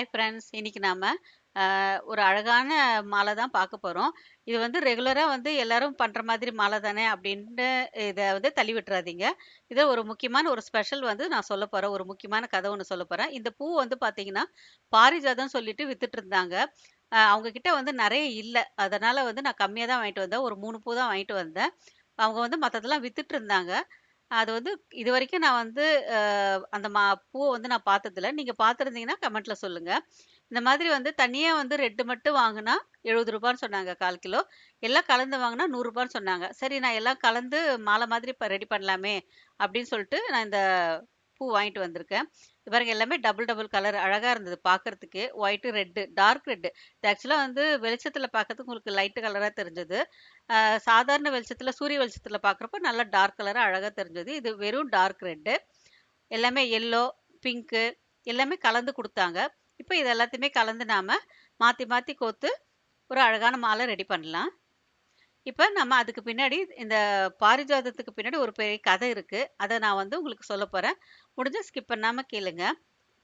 Hi friends இன்னைக்கு நாம் ஒரு அழகான மாலை தான் பார்க்க போகிறோம் இது வந்து ரெகுலராக வந்து எல்லாரும் பண்ணுற மாதிரி மாலை தானே அப்படின்னு இதை வந்து தள்ளி விட்டுறாதீங்க. இதை ஒரு முக்கியமான ஒரு ஸ்பெஷல் வந்து நான் சொல்லப் போகிறேன் ஒரு முக்கியமான கதை ஒன்று சொல்ல போகிறேன் இந்த பூ வந்து பார்த்தீங்கன்னா, பாரிஜாதம் சொல்லிட்டு வித்துட்டு இருந்தாங்க. அவங்க கிட்ட வந்து நிறைய இல்லை அதனால் வந்து நான் கம்மியாக தான் வாங்கிட்டு வந்தேன். ஒரு மூணு பூ தான் வாங்கிட்டு வந்தேன். அவங்க வந்து மற்றதெல்லாம் வித்துட்டு இருந்தாங்க. அது வந்து இதுவரைக்கும் நான் வந்து அ அந்த மா பூவ வந்து நான் பார்த்ததில்ல. நீங்க பார்த்திருந்தீங்கன்னா கமெண்ட்ல சொல்லுங்க. இந்த மாதிரி வந்து தனியா வந்து ரெட் மட்டும் வாங்குனா ரூ. 70ன்னு சொன்னாங்க 1/4 கிலோ. எல்லாம் கலந்து வாங்குனா ரூ. 100ன்னு சொன்னாங்க. சரி நான் எல்லாம் கலந்து மாலை மாதிரி இப்ப ரெடி பண்ணலாமே அப்படின்னு சொல்லிட்டு நான் இந்த பூ வாங்கிட்டு வந்திருக்கேன். பாருங்க எல்லாமே டபுள் டபுள் கலர் அழகாக இருந்தது பார்க்கறதுக்கு. ஒயிட்டு ரெட்டு டார்க் ரெட்டு இது ஆக்சுவலாக வந்து வெளிச்சத்தில் பார்க்கறதுக்கு உங்களுக்கு லைட்டு கலராக தெரிஞ்சது. சாதாரண வெளிச்சத்தில் சூரிய வெளிச்சத்தில் பார்க்குறப்ப நல்லா டார்க் கலராக அழகாக தெரிஞ்சது. இது வெறும் டார்க் ரெட்டு எல்லாமே எல்லோ, பிங்க்கு எல்லாமே கலந்து கொடுத்தாங்க இப்போ இது எல்லாத்தையுமே கலந்து நாம மாற்றி மாற்றி கோர்த்து ஒரு அழகான மாலை ரெடி பண்ணலாம். இப்ப நம்ம அதுக்கு பின்னாடி இந்த பாரிஜாதத்துக்கு பின்னாடி ஒரு பெரிய கதை இருக்கு. அதை நான் வந்து உங்களுக்கு சொல்ல போறேன். முடிஞ்சா ஸ்கிப் பண்ணாம கேளுங்க.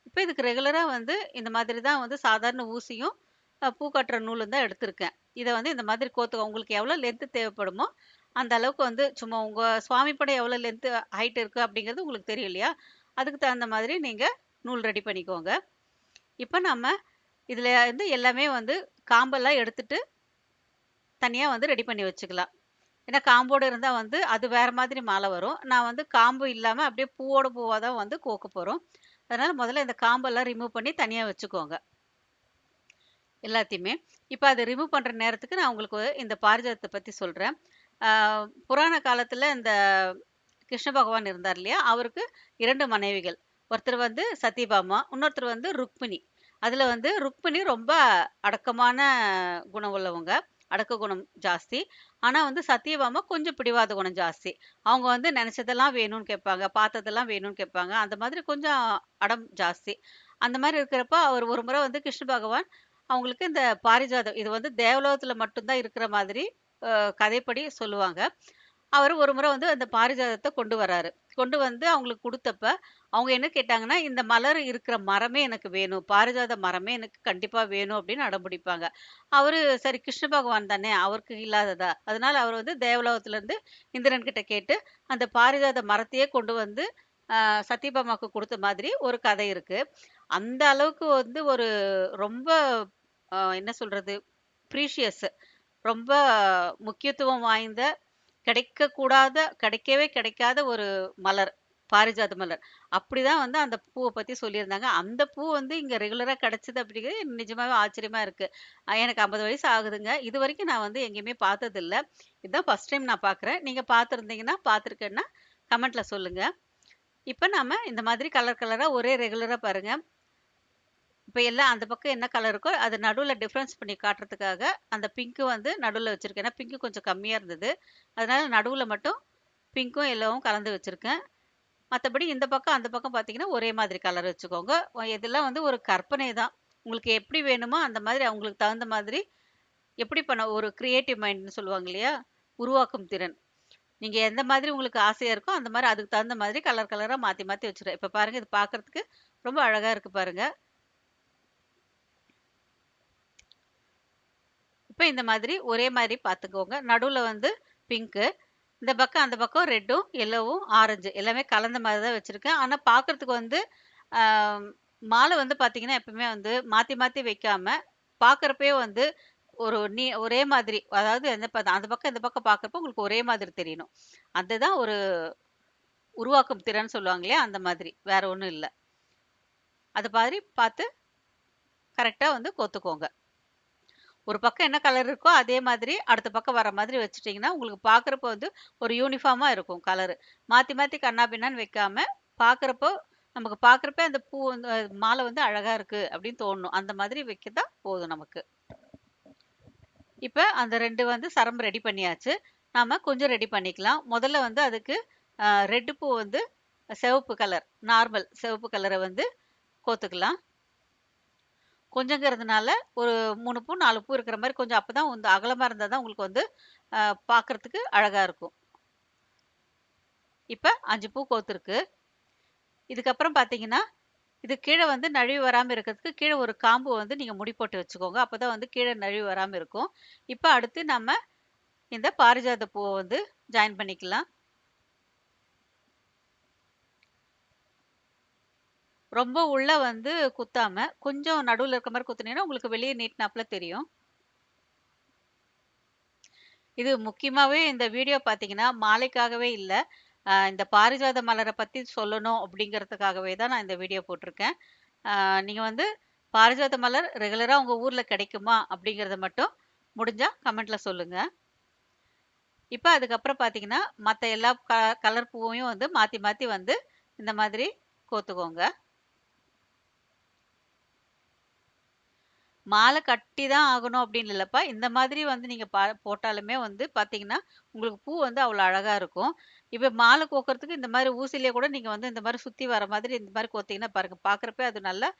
இப்போ இதுக்கு ரெகுலராக வந்து இந்த மாதிரி தான் வந்து சாதாரண ஊசியும், பூ கட்டுற நூலும் தான் எடுத்திருக்கேன். இதை வந்து இந்த மாதிரி கோத்துக்க உங்களுக்கு எவ்வளோ லென்த்து தேவைப்படுமோ, அந்த அளவுக்கு வந்து சும்மா உங்கள் சுவாமி படம் எவ்வளோ லென்த்து ஹைட் இருக்குது அப்படிங்கிறது உங்களுக்கு தெரியும் இல்லையா? அதுக்கு தகுந்த மாதிரி நீங்கள் நூல் ரெடி பண்ணிக்கோங்க. இப்போ நம்ம இதில் வந்து எல்லாமே வந்து காம்பெல்லாம் எடுத்துட்டு தனியாக வந்து ரெடி பண்ணி வச்சுக்கலாம். ஏன்னா காம்போடு இருந்தால் வந்து அது வேறு மாதிரி மாலை வரும். நான் வந்து காம்பு இல்லாமல் அப்படியே பூவோட பூவாக தான் வந்து கோக்க போகிறோம் அதனால் முதல்ல இந்த காம்பெல்லாம் ரிமூவ் பண்ணி தனியாக வச்சுக்கோங்க. எல்லாத்தையுமே. இப்போ அதை ரிமூவ் பண்ணுற நேரத்துக்கு நான் உங்களுக்கு இந்த பாரிஜாதத்தை பற்றி சொல்கிறேன் புராண காலத்தில் இந்த கிருஷ்ண பகவான் இருந்தார் இல்லையா? அவருக்கு இரண்டு மனைவிகள். ஒருத்தர் வந்து சத்யபாமா, இன்னொருத்தர் வந்து ருக்மிணி. அதில் வந்து ருக்மிணி ரொம்ப அடக்கமான குணம் உள்ளவங்க. அடக்க குணம் ஜாஸ்தி. ஆனால் வந்து சத்தியபாமா கொஞ்சம் பிடிவாத குணம் ஜாஸ்தி. அவங்க வந்து நினச்சதெல்லாம் வேணும்னு கேட்பாங்க. பார்த்ததெல்லாம் வேணும்னு கேட்பாங்க. அந்த மாதிரி கொஞ்சம் அடம் ஜாஸ்தி. அந்த மாதிரி இருக்கிறப்ப அவர் ஒரு முறை வந்து கிருஷ்ண பகவான் அவங்களுக்கு இந்த பாரிஜாதம் இது வந்து தேவலோகத்தில் மட்டும்தான் இருக்கிற மாதிரி கதைப்படி சொல்லுவாங்க. அவர் ஒரு முறை வந்து அந்த பாரிஜாதத்தை கொண்டு வராரு. கொண்டு வந்து அவங்களுக்கு கொடுத்தப்ப அவங்க என்ன கேட்டாங்கன்னா, "இந்த மலர் இருக்கிற மரமே எனக்கு வேணும். பாரிஜாத மரமே எனக்கு கண்டிப்பாக வேணும்." அப்படின்னு அடம்பிடிப்பாங்க அவர் சரி கிருஷ்ண பகவான் தானே, அவருக்கு இல்லாததா? அதனால அவர் வந்து தேவலோகத்துல இந்திரன்கிட்ட இந்திரன் கேட்டு, அந்த பாரிஜாத மரத்தையே கொண்டு வந்து சத்யபாமாவுக்கு கொடுத்த மாதிரி ஒரு கதை இருக்கு. அந்த அளவுக்கு வந்து ஒரு ரொம்ப என்ன சொல்றது? ப்ரீஷியஸ் ரொம்ப முக்கியத்துவம் வாய்ந்த, கிடைக்கக்கூடாத கிடைக்கவே கிடைக்காத ஒரு மலர். பாரிஜாத மலர். அப்படிதான் வந்து அந்த பூவை பற்றி சொல்லியிருந்தாங்க. அந்த பூ வந்து இங்கே ரெகுலராக கிடச்சிது அப்படிங்கிறது நிஜமாவே ஆச்சரியமாக இருக்குது எனக்கு 50 வயசு ஆகுதுங்க. இது வரைக்கும் நான் வந்து எங்கேயுமே பார்த்ததில்ல. இதுதான் ஃபஸ்ட் டைம் நான் பார்க்குறேன். நீங்கள் பார்த்துருந்தீங்கன்னா பார்த்துருக்கேன்னா கமெண்ட்டில் சொல்லுங்கள் இப்போ நாம் இந்த மாதிரி கலர் கலராக ஒரே ரெகுலராக பாருங்கள் இப்போ எல்லாம் அந்த பக்கம் என்ன கலர் இருக்கோ, அது நடுவில் டிஃப்ரென்ஸ் பண்ணி காட்டுறதுக்காக, அந்த பிங்க்கு வந்து நடுவில் வச்சுருக்கேன் ஏன்னா பிங்க்கு கொஞ்சம் கம்மியாக இருந்தது. அதனால் நடுவில் மட்டும் பிங்க்கும், எல்லோவும் கலந்து வச்சுருக்கேன் மற்றபடி இந்த பக்கம், அந்த பக்கம் பார்த்தீங்கன்னா, ஒரே மாதிரி கலர் வச்சுக்கோங்க. இதெல்லாம் வந்து ஒரு கற்பனை தான். உங்களுக்கு எப்படி வேணுமோ அந்த மாதிரி அவங்களுக்கு தகுந்த மாதிரி எப்படி பண்ண ஒரு க்ரியேட்டிவ் மைண்ட்னு சொல்லுவாங்க இல்லையா? உருவாக்கும் திறன். நீங்கள் எந்த மாதிரி உங்களுக்கு ஆசையாக இருக்கோ, அந்த மாதிரி அதுக்கு தகுந்த மாதிரி கலர் கலராக மாற்றி மாற்றி வச்சுருவேன். இப்போ பாருங்கள் இது பார்க்கறதுக்கு ரொம்ப அழகாக இருக்குது பாருங்கள் இப்போ இந்த மாதிரி ஒரே மாதிரி பார்த்துக்கோங்க. நடுவில் வந்து பிங்க்கு. இந்த பக்கம், அந்த பக்கம் ரெட்டும், எல்லோவும், ஆரஞ்சு எல்லாமே கலந்த மாதிரி தான் வச்சுருக்கேன் ஆனால் பார்க்குறதுக்கு வந்து மாலை வந்து பார்த்திங்கன்னா எப்பவுமே வந்து மாற்றி மாற்றி வைக்காம, பார்க்குறப்பே வந்து ஒரு நீ ஒரே மாதிரி அதாவது எந்த அந்த பக்கம், இந்த பக்கம் பார்க்குறப்ப உங்களுக்கு ஒரே மாதிரி தெரியணும். அதுதான் ஒரு உருவாக்கும் திறன் சொல்லுவாங்க இல்லையா? அந்த மாதிரி. வேற ஒன்றும் இல்லை அது மாதிரி பார்த்து கரெக்டாக வந்து கோர்த்துக்கோங்க. ஒரு பக்கம் என்ன கலர் இருக்கோ, அதே மாதிரி அடுத்த பக்கம் வர மாதிரி வச்சுட்டிங்கன்னா உங்களுக்கு பார்க்குறப்போ வந்து ஒரு யூனிஃபார்மாக இருக்கும் கலரு. மாற்றி கண்ணா பின்னான்னு வைக்காமல் பார்க்குறப்போ நமக்கு பார்க்குறப்ப அந்த பூ வந்து மாலை வந்து அழகாக இருக்குது அப்படின்னு தோணும் அந்த மாதிரி வைக்கதா போதும் நமக்கு. இப்போ அந்த ரெண்டு வந்து சரம் ரெடி பண்ணியாச்சு. நாம் கொஞ்சம் ரெடி பண்ணிக்கலாம். முதல்ல வந்து அதுக்கு ரெட்டு பூ வந்து சிவப்பு கலர், நார்மல் சிவப்பு கலரை வந்து கோர்த்துக்கலாம். கொஞ்சங்கிறதுனால ஒரு மூணு பூ, நாலு பூ இருக்கிற மாதிரி கொஞ்சம் அப்போ தான் வந்து அகலமாக இருந்தால் தான் உங்களுக்கு வந்து பார்க்குறதுக்கு பார்க்கறதுக்கு இருக்கும். இப்போ அஞ்சு பூ கோர்த்துருக்கு. இதுக்கப்புறம் பார்த்தீங்கன்னா, இது கீழே வந்து நழுவி வராமல் இருக்கிறதுக்கு கீழே ஒரு காம்பு வந்து நீங்கள் முடி போட்டு வச்சுக்கோங்க அப்போ தான் வந்து கீழே நழுவி வராமல் இருக்கும் இப்போ அடுத்து நம்ம இந்த பாரிஜாத பூவை வந்து ஜாயின் பண்ணிக்கலாம் ரொம்ப உள்ள வந்து குத்தாம கொஞ்சம் நடுவில் இருக்க மாதிரி குத்துனீங்கன்னா உங்களுக்கு வெளியே நீட்டினாப்புல தெரியும். இது முக்கியமாகவே இந்த வீடியோ பார்த்தீங்கன்னா மாலைக்காகவே இல்லை. இந்த பாரிஜாத மலரை பற்றி சொல்லணும் அப்படிங்கிறதுக்காகவே தான் நான் இந்த வீடியோ போட்டிருக்கேன். நீங்கள் வந்து பாரிஜாத மலர் ரெகுலராக உங்கள் ஊரில் கிடைக்குமா அப்படிங்கிறத மட்டும் முடிஞ்சால் கமெண்ட்டில் சொல்லுங்கள் இப்போ அதுக்கப்புறம் பார்த்தீங்கன்னா மற்ற எல்லா க கலர் பூவையும் வந்து மாற்றி மாற்றி வந்து இந்த மாதிரி கோத்துக்கோங்க. மாலை கட்டி தான் ஆகணும் அப்படின்னு இல்லைப்பா. இந்த மாதிரி வந்து நீங்கள் பா போட்டாலுமே வந்து பார்த்தீங்கன்னா உங்களுக்கு பூ வந்து அவ்வளோ அழகாக இருக்கும். இப்போ மாலை கோக்கிறதுக்கு இந்த மாதிரி ஊசிலேயே கூட நீங்கள் வந்து இந்த மாதிரி சுற்றி வர மாதிரி இந்த மாதிரி கோத்திங்கன்னா பாருங்கள் பார்க்குறப்ப அது நல்லா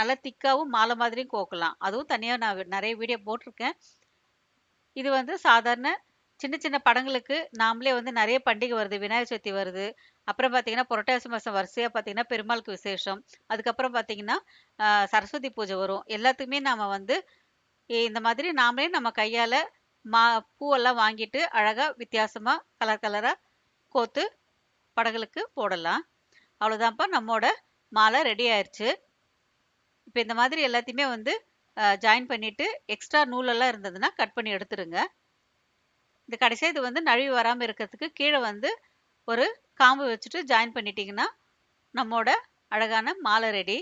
நல்லா திக்காகவும் மாலை மாதிரியும் கோக்கலாம். அதுவும் தனியாக நான் நிறைய வீடியோ போட்டிருக்கேன். இது வந்து சாதாரண சின்ன சின்ன படங்களுக்கு நாமளே வந்து நிறைய பண்டிகை வருது விநாயகர் சதுர்த்தி வருது. அப்புறம் பார்த்தீங்கன்னா புரட்டாசி மாதம் வரிசையாக பார்த்தீங்கன்னா பெருமாளுக்கு விசேஷம். அதுக்கப்புறம் பார்த்தீங்கன்னா சரஸ்வதி பூஜை வரும். எல்லாத்துக்குமே நாம் வந்து இந்த மாதிரி நாமளே நம்ம கையால் மா பூவெல்லாம் வாங்கிட்டு அழகாக வித்தியாசமாக கலர் கலராக கோத்து படங்களுக்கு போடலாம். அவ்வளோதான்ப்பா. நம்மோட மாலை ரெடி ஆயிடுச்சு இப்போ இந்த மாதிரி எல்லாத்தையுமே வந்து ஜாயின் பண்ணிவிட்டு எக்ஸ்ட்ரா நூலெல்லாம் இருந்ததுன்னா கட் பண்ணி எடுத்துருங்க. இந்த கடைசியாக இது வந்து நழுவி வராமல் இருக்கிறதுக்கு கீழே வந்து ஒரு காம்பு வச்சுட்டு ஜாயின் பண்ணிட்டீங்கன்னா நம்மோட அழகான மாலை ரெடி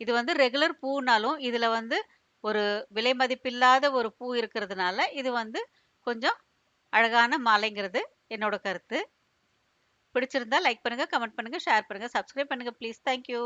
இது வந்து ரெகுலர் பூனாலும் இதில் வந்து ஒரு விலை மதிப்பில்லாத ஒரு பூ இருக்கிறதுனால இது வந்து கொஞ்சம் அழகான மாலைங்கிறது என்னோட கருத்து. பிடிச்சிருந்தா லைக் பண்ணுங்கள் கமெண்ட் பண்ணுங்கள் ஷேர் பண்ணுங்கள் சப்ஸ்கிரைப் பண்ணுங்கள் ப்ளீஸ் தேங்க்யூ